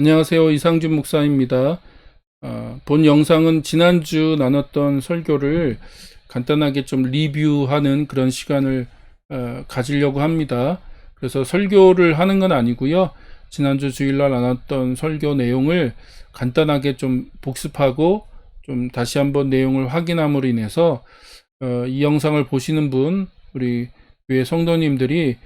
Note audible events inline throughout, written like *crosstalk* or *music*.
안녕하세요. 이상준 목사입니다. 어, 본 영상은 지난주 나눴던 설교를 간단하게 좀 리뷰하는 그런 시간을 어, 가지려고 합니다. 그래서 설교를 하는 건 아니고요. 지난주 주일날 나눴던 설교 내용을 간단하게 좀 복습하고 좀 다시 한번 내용을 확인함으로 인해서 어, 이 영상을 보시는 분, 우리 교회 성도님들이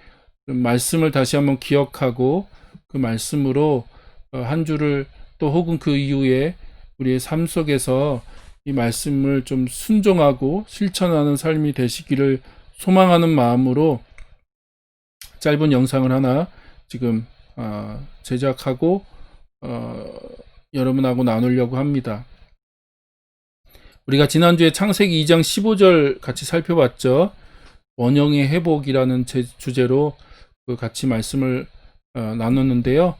좀 말씀을 다시 한번 기억하고 그 말씀으로 어, 한 주를 또 혹은 그 이후에 우리의 삶 속에서 이 말씀을 좀 순종하고 실천하는 삶이 되시기를 소망하는 마음으로 짧은 영상을 하나 지금 어, 제작하고 어, 여러분하고 나누려고 합니다. 우리가 지난주에 창세기 2장 15절 같이 살펴봤죠. 원형의 회복이라는 제- 주제로 그 같이 말씀을 어, 나눴는데요.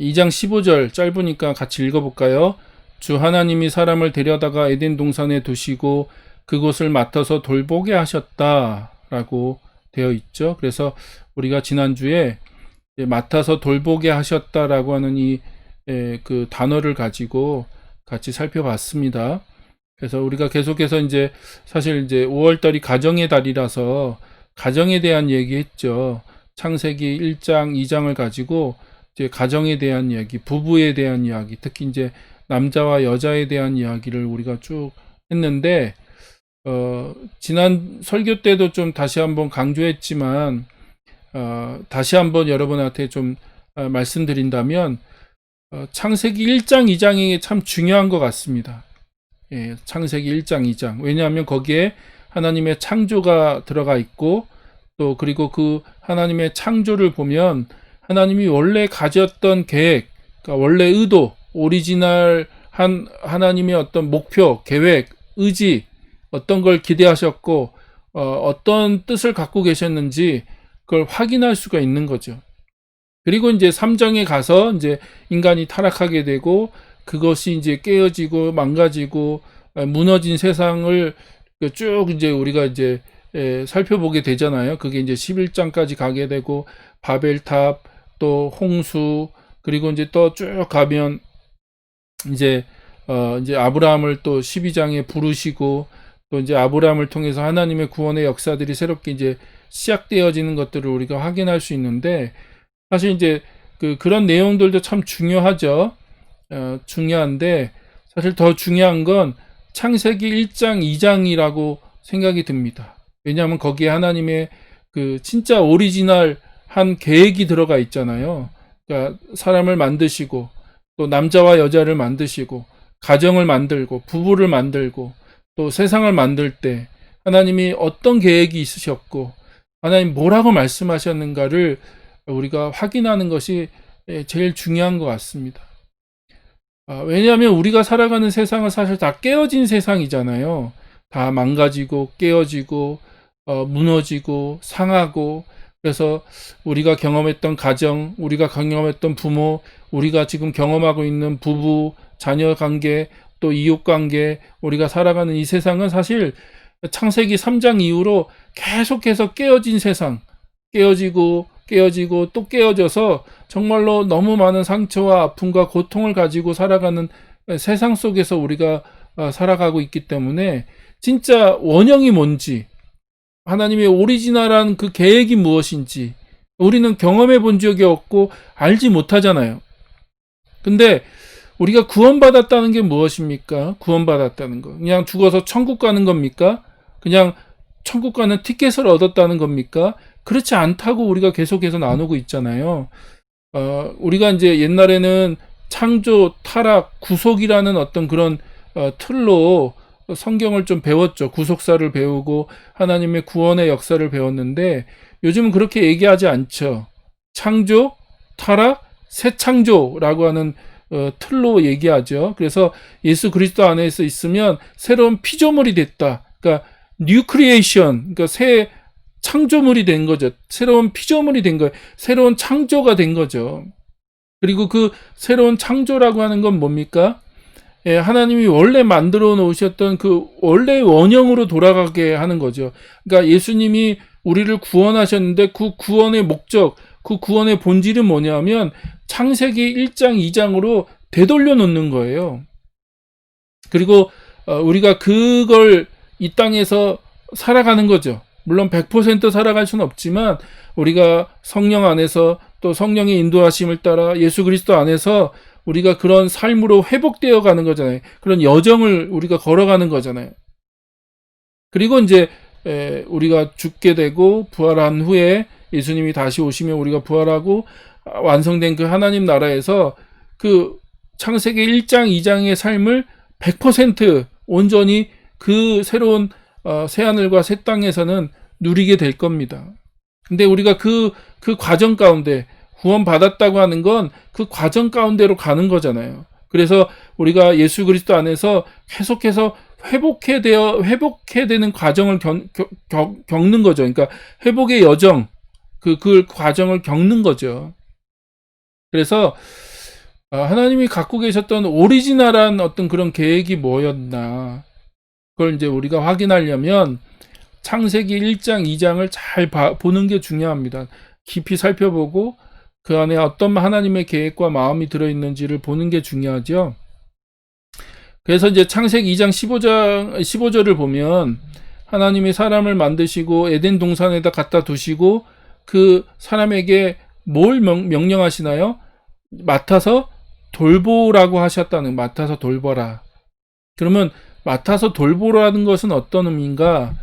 2장 15절 짧으니까 같이 읽어볼까요? 주 하나님이 사람을 데려다가 에덴 동산에 두시고 그곳을 맡아서 돌보게 하셨다라고 되어 있죠. 그래서 우리가 지난주에 맡아서 돌보게 하셨다라고 하는 이 그 단어를 가지고 같이 살펴봤습니다. 그래서 우리가 계속해서 이제 사실 이제 5월달이 가정의 달이라서 가정에 대한 얘기했죠. 창세기 1장, 2장을 가지고 이제 가정에 대한 이야기, 부부에 대한 이야기, 특히 이제 남자와 여자에 대한 이야기를 우리가 쭉 했는데, 어, 지난 설교 때도 좀 다시 한번 강조했지만, 어, 다시 한번 여러분한테 좀 어, 말씀드린다면, 어, 창세기 1장, 2장이 참 중요한 것 같습니다. 예, 창세기 1장, 2장. 왜냐하면 거기에 하나님의 창조가 들어가 있고, 또 그리고 그 하나님의 창조를 보면 하나님이 원래 가졌던 계획, 그러니까 원래 의도, 오리지널 한 하나님의 어떤 목표, 계획, 의지, 어떤 걸 기대하셨고 어, 어떤 뜻을 갖고 계셨는지 그걸 확인할 수가 있는 거죠. 그리고 이제 3장에 가서 이제 인간이 타락하게 되고 그것이 이제 깨어지고 망가지고 어, 무너진 세상을 그쭉 이제 우리가 이제 에, 살펴보게 되잖아요. 그게 이제 11장까지 가게 되고 바벨탑 또 홍수 그리고 이제 또 쭉 가면 이제 어 이제 아브라함을 또 12장에 부르시고 또 이제 아브라함을 통해서 하나님의 구원의 역사들이 새롭게 이제 시작되어지는 것들을 우리가 확인할 수 있는데 사실 이제 그 그런 내용들도 참 중요하죠. 어 중요한데 사실 더 중요한 건 창세기 1장, 2장이라고 생각이 듭니다. 왜냐하면 거기에 하나님의 그 진짜 오리지널 한 계획이 들어가 있잖아요. 그러니까 사람을 만드시고 또 남자와 여자를 만드시고 가정을 만들고 부부를 만들고 또 세상을 만들 때 하나님이 어떤 계획이 있으셨고 하나님 뭐라고 말씀하셨는가를 우리가 확인하는 것이 제일 중요한 것 같습니다. 아, 왜냐하면 우리가 살아가는 세상은 사실 다 깨어진 세상이잖아요. 다 망가지고 깨어지고 어, 무너지고 상하고 그래서 우리가 경험했던 가정, 우리가 경험했던 부모, 우리가 지금 경험하고 있는 부부, 자녀 관계, 또 이웃 관계, 우리가 살아가는 이 세상은 사실 창세기 3장 이후로 계속해서 깨어진 세상, 깨어지고 깨어지고 또 깨어져서 정말로 너무 많은 상처와 아픔과 고통을 가지고 살아가는 세상 속에서 우리가 어, 살아가고 있기 때문에 진짜 원형이 뭔지 하나님의 오리지널한 그 계획이 무엇인지 우리는 경험해 본 적이 없고 알지 못하잖아요. 근데 우리가 구원받았다는 게 무엇입니까? 구원받았다는 거. 그냥 죽어서 천국 가는 겁니까? 그냥 천국 가는 티켓을 얻었다는 겁니까? 그렇지 않다고 우리가 계속해서 나누고 있잖아요. 어, 우리가 이제 옛날에는 창조, 타락, 구속이라는 어떤 그런 어, 틀로 성경을 좀 배웠죠. 구속사를 배우고 하나님의 구원의 역사를 배웠는데 요즘은 그렇게 얘기하지 않죠. 창조, 타락, 새 창조라고 하는 어, 틀로 얘기하죠. 그래서 예수 그리스도 안에서 있으면 새로운 피조물이 됐다. 그러니까 뉴 크리에이션, 그러니까 새 창조물이 된 거죠. 새로운 피조물이 된 거예요. 새로운 창조가 된 거죠. 그리고 그 새로운 창조라고 하는 건 뭡니까? 예, 하나님이 원래 만들어 놓으셨던 그 원래 원형으로 돌아가게 하는 거죠. 그러니까 예수님이 우리를 구원하셨는데 그 구원의 목적, 그 구원의 본질은 뭐냐면 창세기 1장, 2장으로 되돌려 놓는 거예요. 그리고 어, 우리가 그걸 이 땅에서 살아가는 거죠. 물론 100% 살아갈 수는 없지만 우리가 성령 안에서 또 성령의 인도하심을 따라 예수 그리스도 안에서 우리가 그런 삶으로 회복되어 가는 거잖아요. 그런 여정을 우리가 걸어가는 거잖아요. 그리고 이제 에, 우리가 죽게 되고 부활한 후에 예수님이 다시 오시면 우리가 부활하고 완성된 그 하나님 나라에서 그 창세기 1장, 2장의 삶을 100% 온전히 그 새로운 어, 새하늘과 새 땅에서는 누리게 될 겁니다. 근데 우리가 그, 그 과정 가운데 구원 받았다고 하는 건 그 과정 가운데로 가는 거잖아요. 그래서 우리가 예수 그리스도 안에서 계속해서 회복해 되어 회복해 되는 과정을 겪, 겪, 겪는 거죠. 그러니까 회복의 여정 그, 그 과정을 겪는 거죠. 그래서 아, 하나님이 갖고 계셨던 오리지널한 어떤 그런 계획이 뭐였나 그걸 이제 우리가 확인하려면 창세기 1장, 2장을 잘 봐, 보는 게 중요합니다. 깊이 살펴보고 그 안에 어떤 하나님의 계획과 마음이 들어있는지를 보는 게 중요하죠. 그래서 이제 창세기 2장 15장, 15절을 보면 하나님이 사람을 만드시고 에덴 동산에다 갖다 두시고 그 사람에게 뭘 명, 명령하시나요? 맡아서 돌보라고 하셨다는 맡아서 돌보라. 그러면 맡아서 돌보라는 것은 어떤 의미인가?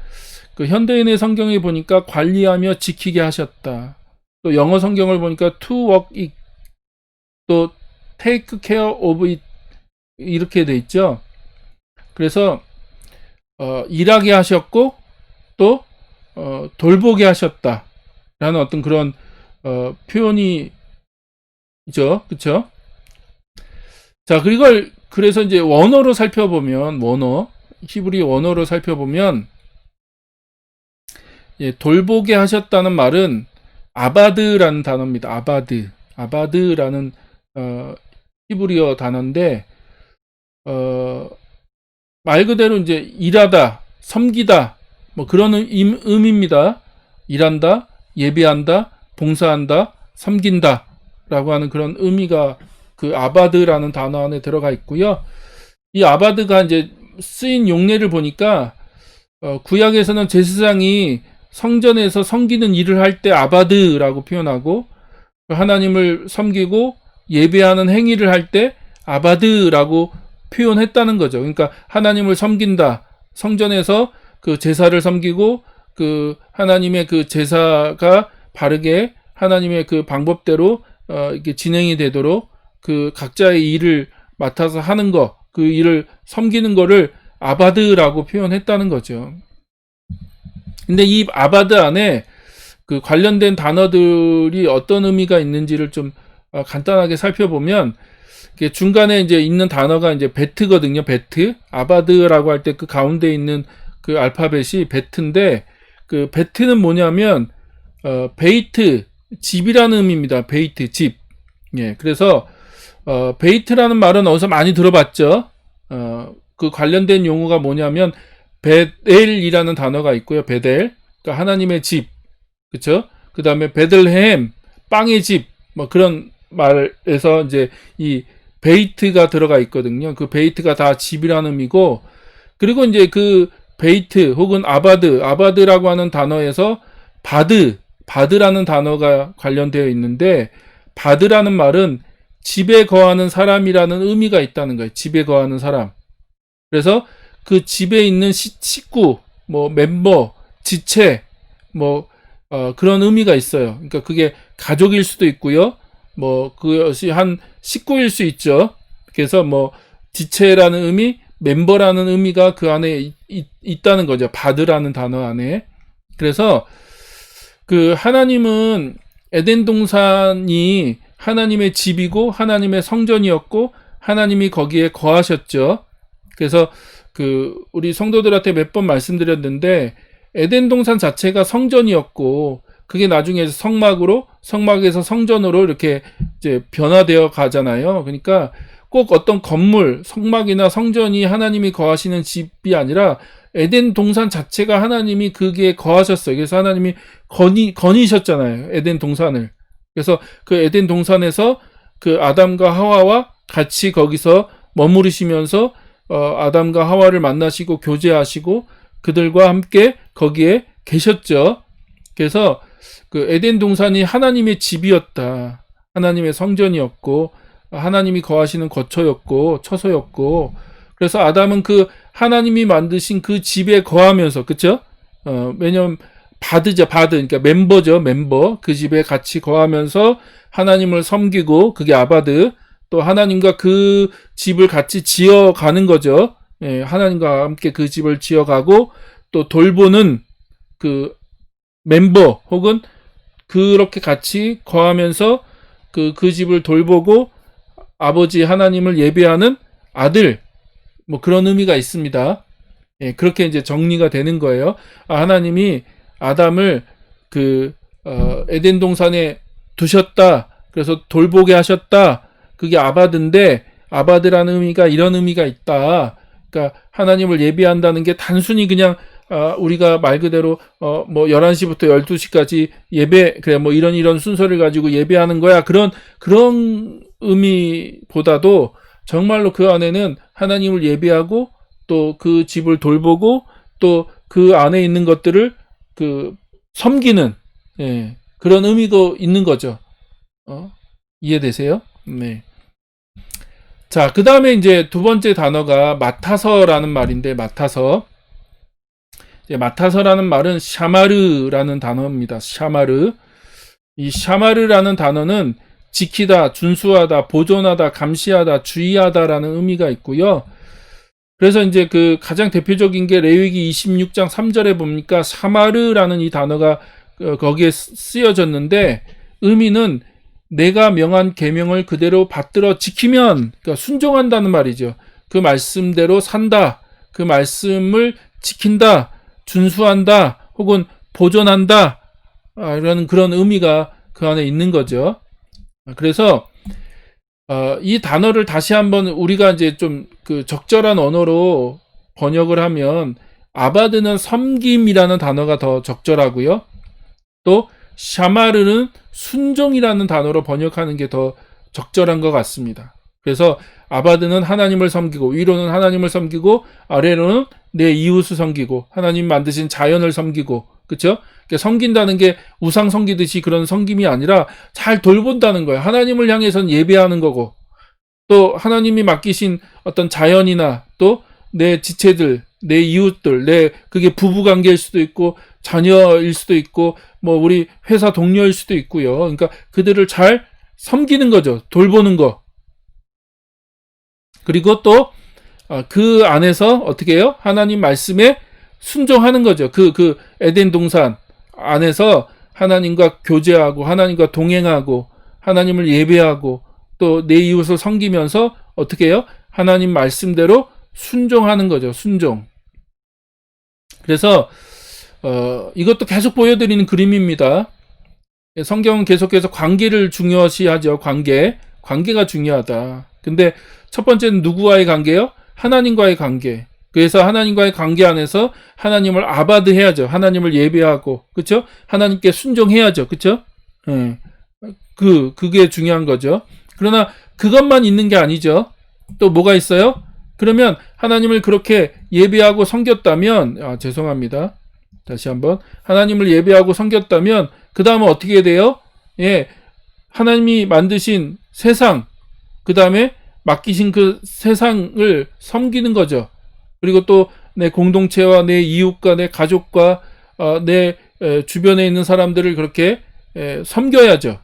그 현대인의 성경에 보니까 관리하며 지키게 하셨다. 또 영어 성경을 보니까 to work it, 또 take care of it 이렇게 돼 있죠. 그래서 어, 일하게 하셨고 또 어, 돌보게 하셨다라는 어떤 그런 어, 표현이 있죠, 그렇죠? 자, 그걸 그래서 이제 원어로 살펴보면 원어 히브리 원어로 살펴보면 예, 돌보게 하셨다는 말은 아바드라는 단어입니다. 아바드, 아바드라는 어, 히브리어 단어인데 어, 말 그대로 이제 일하다, 섬기다 뭐 그런 의, 의미입니다. 일한다, 예배한다, 봉사한다, 섬긴다라고 하는 그런 의미가 그 아바드라는 단어 안에 들어가 있고요. 이 아바드가 이제 쓰인 용례를 보니까 어, 구약에서는 제사장이 성전에서 섬기는 일을 할 때 아바드라고 표현하고 하나님을 섬기고 예배하는 행위를 할 때 아바드라고 표현했다는 거죠. 그러니까 하나님을 섬긴다. 성전에서 그 제사를 섬기고 그 하나님의 그 제사가 바르게 하나님의 그 방법대로 어 이렇게 진행이 되도록 그 각자의 일을 맡아서 하는 거, 그 일을 섬기는 거를 아바드라고 표현했다는 거죠. 근데 이 아바드 안에 그 관련된 단어들이 어떤 의미가 있는지를 좀 어, 간단하게 살펴보면 중간에 이제 있는 단어가 이제 베트거든요. 베트. 아바드라고 할 때 그 가운데 있는 그 알파벳이 베트인데 그 베트는 뭐냐면 어 베이트 집이라는 의미입니다. 베이트 집. 예. 그래서 어 베이트라는 말은 어디서 많이 들어봤죠. 어 그 관련된 용어가 뭐냐면 베델이라는 단어가 있고요. 베델. 그러니까 하나님의 집. 그쵸? 그 다음에 베들햄, 빵의 집. 뭐 그런 말에서 이제 이 베이트가 들어가 있거든요. 그 베이트가 다 집이라는 의미고, 그리고 이제 그 베이트 혹은 아바드, 아바드라고 하는 단어에서 바드, 바드라는 단어가 관련되어 있는데, 바드라는 말은 집에 거하는 사람이라는 의미가 있다는 거예요. 집에 거하는 사람. 그래서 그 집에 있는 시, 식구, 뭐 멤버, 지체, 뭐 어, 그런 의미가 있어요. 그러니까 그게 가족일 수도 있고요. 뭐 그것이 한 식구일 수 있죠. 그래서 뭐 지체라는 의미, 멤버라는 의미가 그 안에 있, 있, 있다는 거죠. 바드라는 단어 안에. 그래서 그 하나님은 에덴 동산이 하나님의 집이고 하나님의 성전이었고 하나님이 거기에 거하셨죠. 그래서 그 우리 성도들한테 몇 번 말씀드렸는데 에덴 동산 자체가 성전이었고 그게 나중에 성막으로 성막에서 성전으로 이렇게 이제 변화되어 가잖아요. 그러니까 꼭 어떤 건물, 성막이나 성전이 하나님이 거하시는 집이 아니라 에덴 동산 자체가 하나님이 그게 거하셨어요. 그래서 하나님이 건이 건이셨잖아요. 에덴 동산을. 그래서 그 에덴 동산에서 그 아담과 하와와 같이 거기서 머무르시면서 어, 아담과 하와를 만나시고 교제하시고 그들과 함께 거기에 계셨죠. 그래서 그 에덴 동산이 하나님의 집이었다. 하나님의 성전이었고 하나님이 거하시는 거처였고 처소였고 그래서 아담은 그 하나님이 만드신 그 집에 거하면서 그쵸? 어, 왜냐면 바드죠 바드 그러니까 멤버죠 멤버 그 집에 같이 거하면서 하나님을 섬기고 그게 아바드 또 하나님과 그 집을 같이 지어가는 거죠. 예, 하나님과 함께 그 집을 지어가고 또 돌보는 그 멤버 혹은 그렇게 같이 거하면서 그, 그 집을 돌보고 아버지 하나님을 예배하는 아들 뭐 그런 의미가 있습니다. 예, 그렇게 이제 정리가 되는 거예요. 아, 하나님이 아담을 그 어, 에덴 동산에 두셨다. 그래서 돌보게 하셨다. 그게 아바드인데 아바드라는 의미가 이런 의미가 있다. 그러니까 하나님을 예배한다는 게 단순히 그냥 아, 우리가 말 그대로 어, 뭐 11시부터 12시까지 예배 그래 뭐 이런 이런 순서를 가지고 예배하는 거야. 그런 그런 의미보다도 정말로 그 안에는 하나님을 예배하고 또 그 집을 돌보고 또 그 안에 있는 것들을 그 섬기는 예, 그런 의미도 있는 거죠. 어? 이해되세요? 네. 자, 그 다음에 이제 두 번째 단어가 맡아서라는 말인데, 맡아서. 맡아서라는 말은 샤마르라는 단어입니다. 샤마르. 이 샤마르라는 단어는 지키다, 준수하다, 보존하다, 감시하다, 주의하다라는 의미가 있고요. 그래서 이제 그 가장 대표적인 게 레위기 26장 3절에 보니까 샤마르라는 이 단어가 어, 거기에 쓰여졌는데 의미는 내가 명한 계명을 그대로 받들어 지키면 그러니까 순종한다는 말이죠. 그 말씀대로 산다. 그 말씀을 지킨다. 준수한다. 혹은 보존한다. 아, 이런 그런 의미가 그 안에 있는 거죠. 그래서 어, 이 단어를 다시 한번 우리가 이제 좀 그 적절한 언어로 번역을 하면 아바드는 섬김이라는 단어가 더 적절하고요. 또 샤마르는 순종이라는 단어로 번역하는 게 더 적절한 것 같습니다. 그래서 아바드는 하나님을 섬기고 위로는 하나님을 섬기고 아래로는 내 이웃을 섬기고 하나님 만드신 자연을 섬기고 그렇죠? 섬긴다는 게 우상 섬기듯이 그런 섬김이 아니라 잘 돌본다는 거예요. 하나님을 향해선 예배하는 거고 또 하나님이 맡기신 어떤 자연이나 또 내 지체들, 내 이웃들, 내 그게 부부 관계일 수도 있고 자녀일 수도 있고 뭐 우리 회사 동료일 수도 있고요. 그러니까 그들을 잘 섬기는 거죠. 돌보는 거. 그리고 또 그 안에서 어떻게 해요? 하나님 말씀에 순종하는 거죠. 그, 그 에덴 동산 안에서 하나님과 교제하고 하나님과 동행하고 하나님을 예배하고 또 내 이웃을 섬기면서 어떻게 해요? 하나님 말씀대로 순종하는 거죠. 순종. 그래서 어, 이것도 계속 보여드리는 그림입니다. 성경은 계속해서 관계를 중요시하죠. 관계. 관계가 중요하다. 근데 첫 번째는 누구와의 관계요? 하나님과의 관계. 그래서 하나님과의 관계 안에서 하나님을 아바드 해야죠. 하나님을 예배하고, 그쵸? 하나님께 순종해야죠. 그쵸? 예. 그, 그게 중요한 거죠. 그러나 그것만 있는 게 아니죠. 또 뭐가 있어요? 그러면 하나님을 그렇게 예배하고 섬겼다면, 아, 죄송합니다. 다시 한번. 하나님을 예배하고 섬겼다면, 그 다음은 어떻게 돼요? 예. 하나님이 만드신 세상, 그 다음에 맡기신 그 세상을 섬기는 거죠. 그리고 또 내 공동체와 내 이웃과 내 가족과 어, 내 에, 주변에 있는 사람들을 그렇게 에, 섬겨야죠.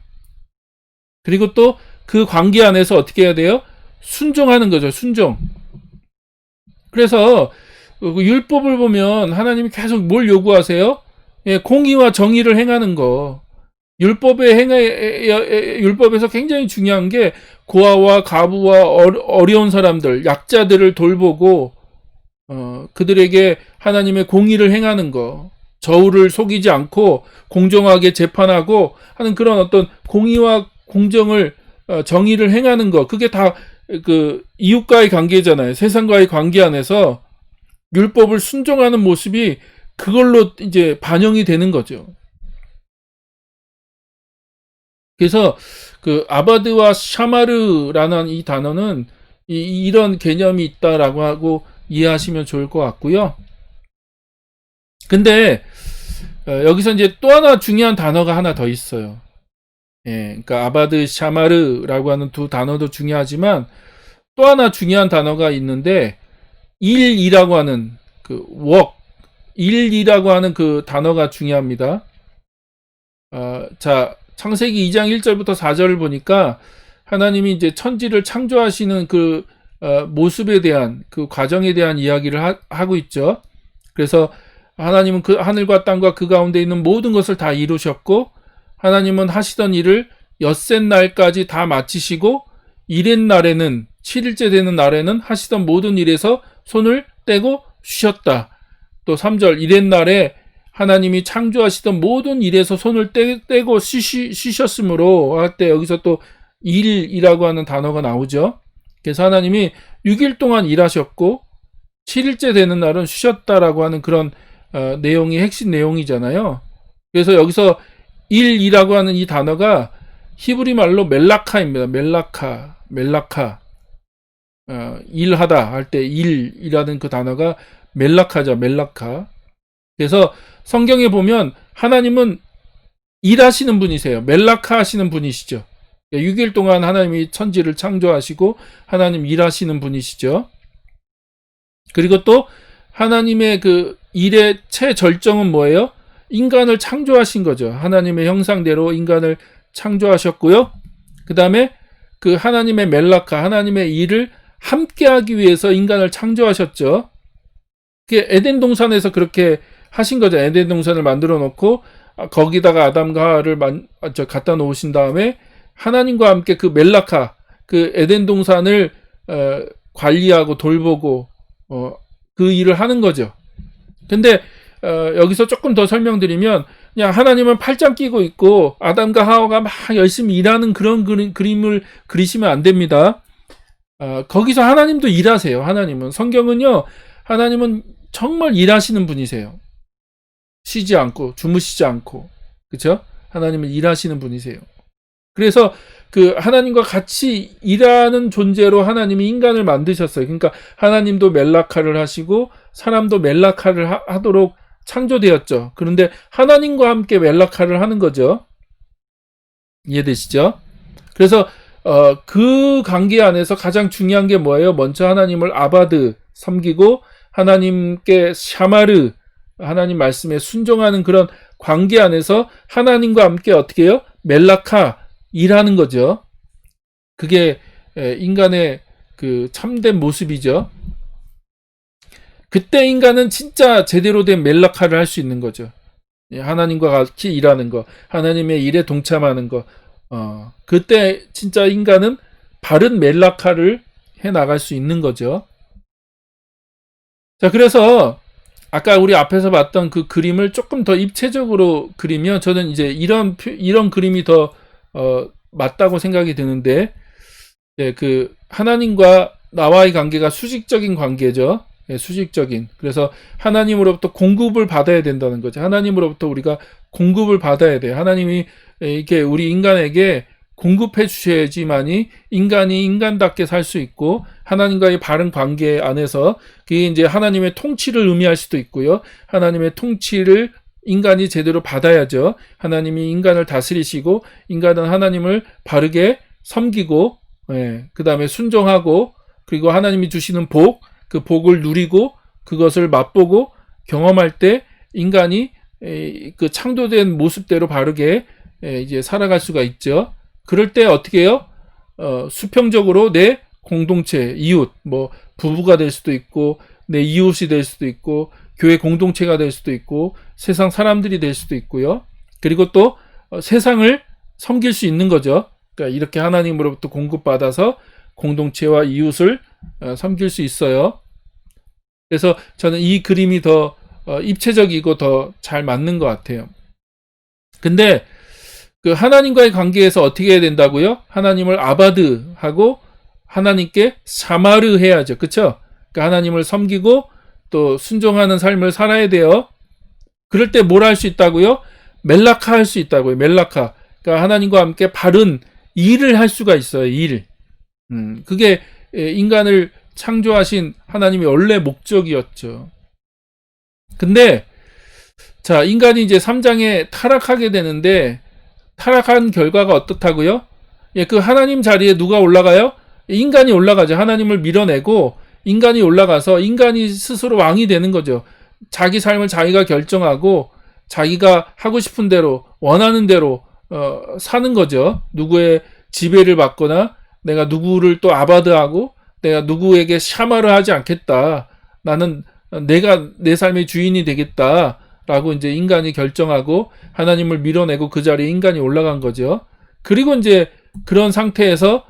그리고 또 그 관계 안에서 어떻게 해야 돼요? 순종하는 거죠. 순종. 그래서 그 율법을 보면 하나님이 계속 뭘 요구하세요? 예, 공의와 정의를 행하는 거. 율법에 행해 율법에서 굉장히 중요한 게 고아와 가부와 어려운 사람들, 약자들을 돌보고 어, 그들에게 하나님의 공의를 행하는 거, 저울을 속이지 않고 공정하게 재판하고 하는 그런 어떤 공의와 공정을 어, 정의를 행하는 거, 그게 다 그 이웃과의 관계잖아요. 세상과의 관계 안에서 율법을 순종하는 모습이 그걸로 이제 반영이 되는 거죠. 그래서 그 아바드와 샤마르라는 이 단어는 이, 이런 개념이 있다라고 하고 이해하시면 좋을 것 같고요. 근데 어, 여기서 이제 또 하나 중요한 단어가 하나 더 있어요. 예, 그러니까 아바드 샤마르라고 하는 두 단어도 중요하지만 또 하나 중요한 단어가 있는데 일이라고 하는 그 work 일이라고 하는 그 단어가 중요합니다. 어, 자 창세기 2장 1절부터 4절을 보니까 하나님이 이제 천지를 창조하시는 그 어, 모습에 대한 그 과정에 대한 이야기를 하, 하고 있죠. 그래서 하나님은 그 하늘과 땅과 그 가운데 있는 모든 것을 다 이루셨고 하나님은 하시던 일을 엿새 날까지 다 마치시고 일의 날에는 7일째 되는 날에는 하시던 모든 일에서 손을 떼고 쉬셨다. 또 3절 일의 날에 하나님이 창조하시던 모든 일에서 손을 떼, 떼고 쉬시, 쉬셨으므로 할 때 여기서 또 일이라고 하는 단어가 나오죠. 그래서 하나님이 6일 동안 일하셨고 7일째 되는 날은 쉬셨다라고 하는 그런 어, 내용이 핵심 내용이잖아요. 그래서 여기서 일이라고 하는 이 단어가 히브리 말로 멜라카입니다. 멜라카, 멜라카. 어, 일하다 할 때 일이라는 그 단어가 멜라카죠. 멜라카. 그래서 성경에 보면 하나님은 일하시는 분이세요. 멜라카 하시는 분이시죠. 6일 동안 하나님이 천지를 창조하시고 하나님 일하시는 분이시죠. 그리고 또 하나님의 그 일의 최절정은 뭐예요? 인간을 창조하신 거죠. 하나님의 형상대로 인간을 창조하셨고요. 그 다음에 그 하나님의 멜라카, 하나님의 일을 함께하기 위해서 인간을 창조하셨죠. 그 에덴 동산에서 그렇게 하신 거죠. 에덴 동산을 만들어 놓고 거기다가 아담과 하와를 만, 저 갖다 놓으신 다음에 하나님과 함께 그 멜라카, 그 에덴 동산을 어, 관리하고 돌보고 어, 그 일을 하는 거죠. 근데 어, 여기서 조금 더 설명드리면 그냥 하나님은 팔짱 끼고 있고 아담과 하와가 막 열심히 일하는 그런 그림, 그림을 그리시면 안 됩니다. 어, 거기서 하나님도 일하세요. 하나님은 성경은요. 하나님은 정말 일하시는 분이세요. 쉬지 않고 주무시지 않고 그렇죠? 하나님은 일하시는 분이세요. 그래서 그 하나님과 같이 일하는 존재로 하나님이 인간을 만드셨어요. 그러니까 하나님도 멜라카를 하시고 사람도 멜라카를 하, 하도록 창조되었죠. 그런데 하나님과 함께 멜라카를 하는 거죠. 이해되시죠? 그래서 어, 그 관계 안에서 가장 중요한 게 뭐예요? 먼저 하나님을 아바드 섬기고 하나님께 샤마르 하나님 말씀에 순종하는 그런 관계 안에서 하나님과 함께 어떻게 해요? 멜라카 일하는 거죠. 그게 인간의 그 참된 모습이죠. 그때 인간은 진짜 제대로 된 멜라카를 할 수 있는 거죠. 예, 하나님과 같이 일하는 거, 하나님의 일에 동참하는 거. 어, 그때 진짜 인간은 바른 멜라카를 해 나갈 수 있는 거죠. 자, 그래서 아까 우리 앞에서 봤던 그 그림을 조금 더 입체적으로 그리면 저는 이제 이런 이런 그림이 더 어, 맞다고 생각이 드는데 네, 그 하나님과 나와의 관계가 수직적인 관계죠. 네, 수직적인. 그래서 하나님으로부터 공급을 받아야 된다는 거죠. 하나님으로부터 우리가 공급을 받아야 돼요. 하나님이 이렇게 우리 인간에게 공급해 주셔야지만이 인간이 인간답게 살 수 있고 하나님과의 바른 관계 안에서 그게 이제 하나님의 통치를 의미할 수도 있고요. 하나님의 통치를 인간이 제대로 받아야죠. 하나님이 인간을 다스리시고 인간은 하나님을 바르게 섬기고 예, 그 다음에 순종하고 그리고 하나님이 주시는 복, 그 복을 누리고 그것을 맛보고 경험할 때 인간이 에, 그 창조된 모습대로 바르게 에, 이제 살아갈 수가 있죠. 그럴 때 어떻게 해요? 어, 수평적으로 내 공동체, 이웃, 뭐 부부가 될 수도 있고 내 이웃이 될 수도 있고 교회 공동체가 될 수도 있고 세상 사람들이 될 수도 있고요. 그리고 또 어, 세상을 섬길 수 있는 거죠. 그러니까 이렇게 하나님으로부터 공급받아서 공동체와 이웃을 어, 섬길 수 있어요. 그래서 저는 이 그림이 더 어, 입체적이고 더 잘 맞는 것 같아요. 근데 그 하나님과의 관계에서 어떻게 해야 된다고요? 하나님을 아바드 하고 하나님께 사마르 해야죠. 그쵸? 그러니까 하나님을 섬기고 또 순종하는 삶을 살아야 돼요. 그럴 때 뭘 할 수 있다고요? 멜라카 할 수 있다고요. 멜라카. 그러니까 하나님과 함께 바른 일을 할 수가 있어요. 일. 음, 그게 예, 인간을 창조하신 하나님의 원래 목적이었죠. 근데 자, 인간이 이제 3장에 타락하게 되는데 타락한 결과가 어떻다고요? 예, 그 하나님 자리에 누가 올라가요? 인간이 올라가죠. 하나님을 밀어내고 인간이 올라가서 인간이 스스로 왕이 되는 거죠. 자기 삶을 자기가 결정하고 자기가 하고 싶은 대로 원하는 대로 어, 사는 거죠. 누구의 지배를 받거나 내가 누구를 또 아바드하고 내가 누구에게 샤마를 하지 않겠다. 나는 내가 내 삶의 주인이 되겠다 라고 이제 인간이 결정하고 하나님을 밀어내고 그 자리에 인간이 올라간 거죠. 그리고 이제 그런 상태에서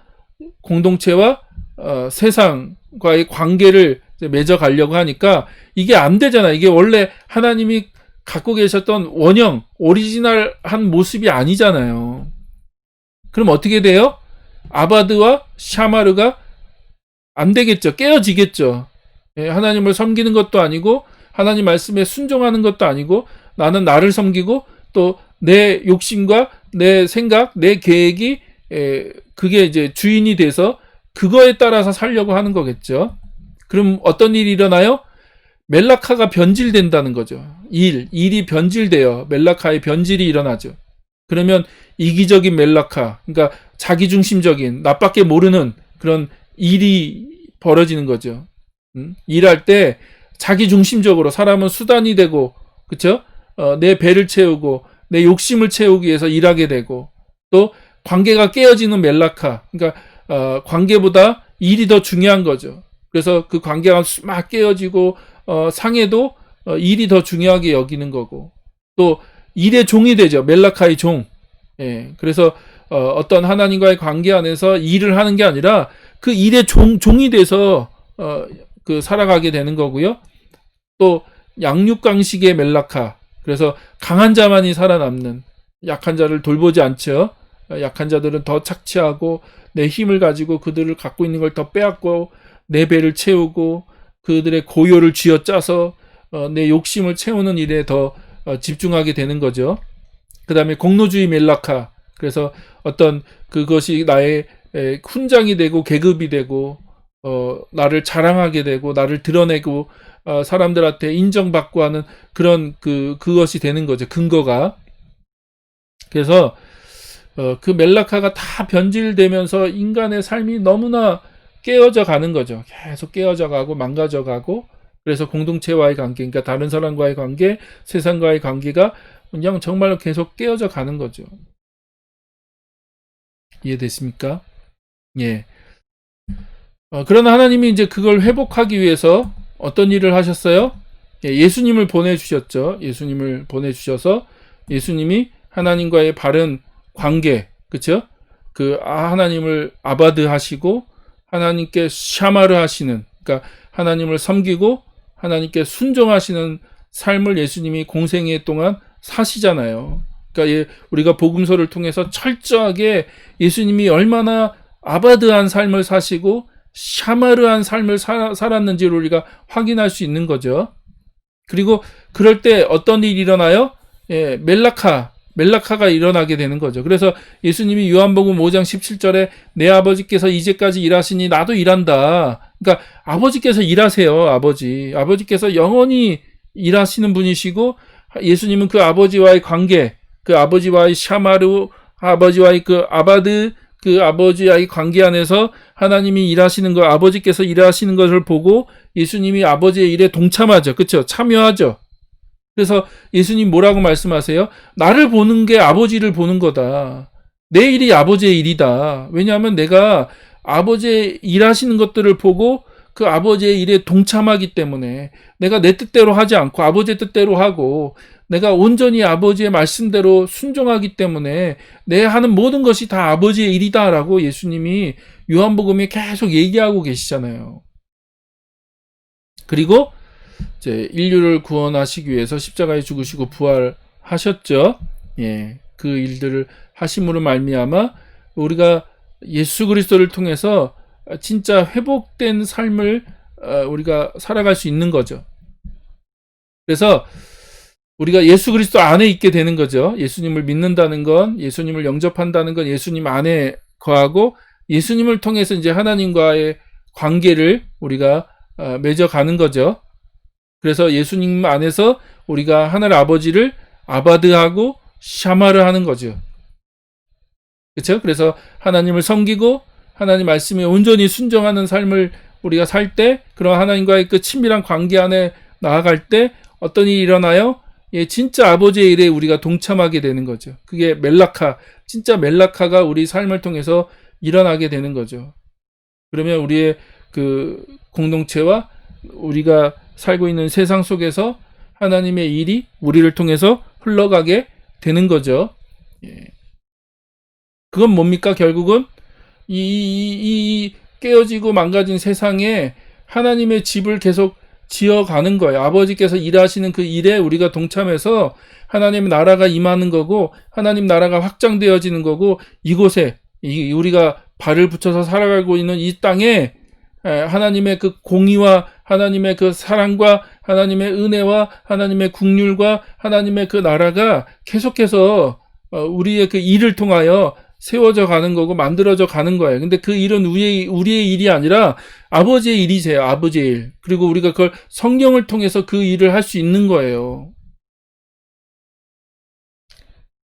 공동체와 어, 세상과의 관계를 맺어가려고 하니까 이게 안 되잖아. 이게 원래 하나님이 갖고 계셨던 원형, 오리지널한 모습이 아니잖아요. 그럼 어떻게 돼요? 아바드와 샤마르가 안 되겠죠. 깨어지겠죠. 예, 하나님을 섬기는 것도 아니고 하나님 말씀에 순종하는 것도 아니고 나는 나를 섬기고 또 내 욕심과 내 생각, 내 계획이 에, 그게 이제 주인이 돼서 그거에 따라서 살려고 하는 거겠죠. 그럼 어떤 일이 일어나요? 멜라카가 변질된다는 거죠. 일, 일이 변질돼요. 멜라카의 변질이 일어나죠. 그러면 이기적인 멜라카, 그러니까 자기중심적인, 나밖에 모르는 그런 일이 벌어지는 거죠. 음? 일할 때 자기 중심적으로 사람은 수단이 되고, 그쵸? 어, 내 배를 채우고, 내 욕심을 채우기 위해서 일하게 되고, 또 관계가 깨어지는 멜라카, 그러니까 어, 관계보다 일이 더 중요한 거죠. 그래서 그 관계가 막 깨어지고 어, 상해도 어, 일이 더 중요하게 여기는 거고 또 일의 종이 되죠. 멜라카의 종. 예, 그래서 어, 떤 하나님과의 관계 안에서 일을 하는 게 아니라 그 일의 종, 종이 돼서 어, 그 살아가게 되는 거고요. 또 양육강식의 멜라카. 그래서 강한 자만이 살아남는 약한 자를 돌보지 않죠. 약한 자들은 더 착취하고 내 힘을 가지고 그들을 갖고 있는 걸 더 빼앗고 내 배를 채우고 그들의 고요를 쥐어짜서 어, 내 욕심을 채우는 일에 더 어, 집중하게 되는 거죠. 그 다음에 공로주의 멜라카. 그래서 어떤 그것이 나의 에, 훈장이 되고 계급이 되고 어, 나를 자랑하게 되고 나를 드러내고 어, 사람들한테 인정받고 하는 그런 그 그것이 되는 거죠. 근거가. 그래서 어, 그 멜라카가 다 변질되면서 인간의 삶이 너무나 깨어져 가는 거죠. 계속 깨어져 가고 망가져 가고 그래서 공동체와의 관계, 그러니까 다른 사람과의 관계, 세상과의 관계가 그냥 정말로 계속 깨어져 가는 거죠. 이해됐습니까? 예. 어, 그러나 하나님이 이제 그걸 회복하기 위해서 어떤 일을 하셨어요? 예, 예수님을 보내주셨죠. 예수님을 보내주셔서 예수님이 하나님과의 바른 관계, 그쵸? 그 하나님을 아바드 하시고 하나님께 샤마르 하시는, 그러니까 하나님을 섬기고 하나님께 순종하시는 삶을 예수님이 공생애 동안 사시잖아요. 그러니까 우리가 복음서를 통해서 철저하게 예수님이 얼마나 아바드한 삶을 사시고 샤마르한 삶을 살, 살았는지를 우리가 확인할 수 있는 거죠. 그리고 그럴 때 어떤 일이 일어나요? 예, 멜라카, 멜라카가 일어나게 되는 거죠. 그래서 예수님이 요한복음 5장 17절에 내 아버지께서 이제까지 일하시니 나도 일한다. 그러니까 아버지께서 일하세요. 아버지. 아버지께서 영원히 일하시는 분이시고 예수님은 그 아버지와의 관계, 그 아버지와의 샤마르, 아버지와의 그 아바드, 그 아버지와의 관계 안에서 하나님이 일하시는 거, 아버지께서 일하시는 것을 보고 예수님이 아버지의 일에 동참하죠. 그렇죠? 참여하죠. 그래서 예수님 뭐라고 말씀하세요? 나를 보는 게 아버지를 보는 거다. 내 일이 아버지의 일이다. 왜냐하면 내가 아버지의 일하시는 것들을 보고 그 아버지의 일에 동참하기 때문에 내가 내 뜻대로 하지 않고 아버지의 뜻대로 하고 내가 온전히 아버지의 말씀대로 순종하기 때문에 내 하는 모든 것이 다 아버지의 일이다라고 예수님이 요한복음에 계속 얘기하고 계시잖아요. 그리고 이제 인류를 구원하시기 위해서 십자가에 죽으시고 부활하셨죠. 예. 그 일들을 하심으로 말미암아 우리가 예수 그리스도를 통해서 진짜 회복된 삶을 어, 우리가 살아갈 수 있는 거죠. 그래서 우리가 예수 그리스도 안에 있게 되는 거죠. 예수님을 믿는다는 건, 예수님을 영접한다는 건 예수님 안에 거하고 예수님을 통해서 이제 하나님과의 관계를 우리가 어, 맺어가는 거죠. 그래서 예수님 안에서 우리가 하늘 아버지를 아바드하고 샤마를 하는 거죠. 그렇죠? 그래서 하나님을 섬기고 하나님 말씀에 온전히 순종하는 삶을 우리가 살 때 그런 하나님과의 그 친밀한 관계 안에 나아갈 때 어떤 일이 일어나요? 예, 진짜 아버지의 일에 우리가 동참하게 되는 거죠. 그게 멜라카, 진짜 멜라카가 우리 삶을 통해서 일어나게 되는 거죠. 그러면 우리의 그 공동체와 우리가 살고 있는 세상 속에서 하나님의 일이 우리를 통해서 흘러가게 되는 거죠. 예. 그건 뭡니까? 결국은 이, 이, 이 깨어지고 망가진 세상에 하나님의 집을 계속 지어가는 거예요. 아버지께서 일하시는 그 일에 우리가 동참해서 하나님의 나라가 임하는 거고 하나님 나라가 확장되어지는 거고 이곳에 이 우리가 발을 붙여서 살아가고 있는 이 땅에 에, 하나님의 그 공의와 하나님의 그 사랑과 하나님의 은혜와 하나님의 국률과 하나님의 그 나라가 계속해서 어, 우리의 그 일을 통하여 세워져 가는 거고 만들어져 가는 거예요. 근데 그 일은 우리의, 우리의 일이 아니라 아버지의 일이세요. 아버지의 일. 그리고 우리가 그걸 성령을 통해서 그 일을 할 수 있는 거예요.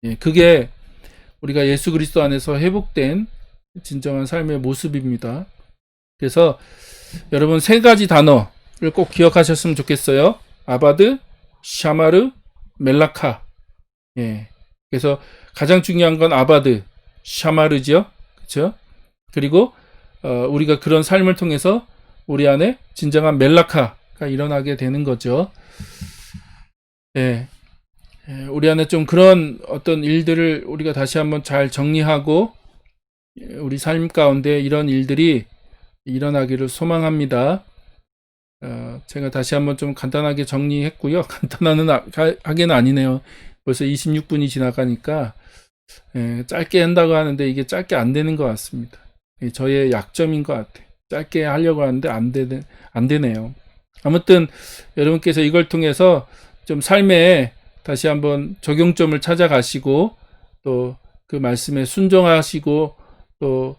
예, 그게 우리가 예수 그리스도 안에서 회복된 진정한 삶의 모습입니다. 그래서 여러분 세 가지 단어를 꼭 기억하셨으면 좋겠어요. 아바드, 샤마르, 멜라카. 예. 그래서 가장 중요한 건 아바드, 샤마르죠. 그렇죠? 그리고 어, 우리가 그런 삶을 통해서 우리 안에 진정한 멜라카가 일어나게 되는 거죠. 예. 예, 우리 안에 좀 그런 어떤 일들을 우리가 다시 한번 잘 정리하고 예, 우리 삶 가운데 이런 일들이 일어나기를 소망합니다. 어, 제가 다시 한번 좀 간단하게 정리했고요. *laughs* 간단한 하게는 아니네요. 벌써 26분이 지나가니까 예, 짧게 한다고 하는데 이게 짧게 안 되는 것 같습니다. 예, 저의 약점인 것 같아요. 짧게 하려고 하는데 안, 되네, 안 되네요. 아무튼 여러분께서 이걸 통해서 좀 삶에 다시 한번 적용점을 찾아가시고 또 그 말씀에 순종하시고 또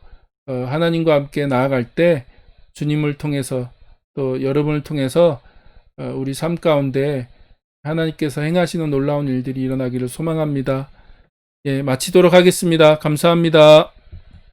어, 하나님과 함께 나아갈 때 주님을 통해서 또 여러분을 통해서 어, 우리 삶 가운데 하나님께서 행하시는 놀라운 일들이 일어나기를 소망합니다. 예, 마치도록 하겠습니다. 감사합니다.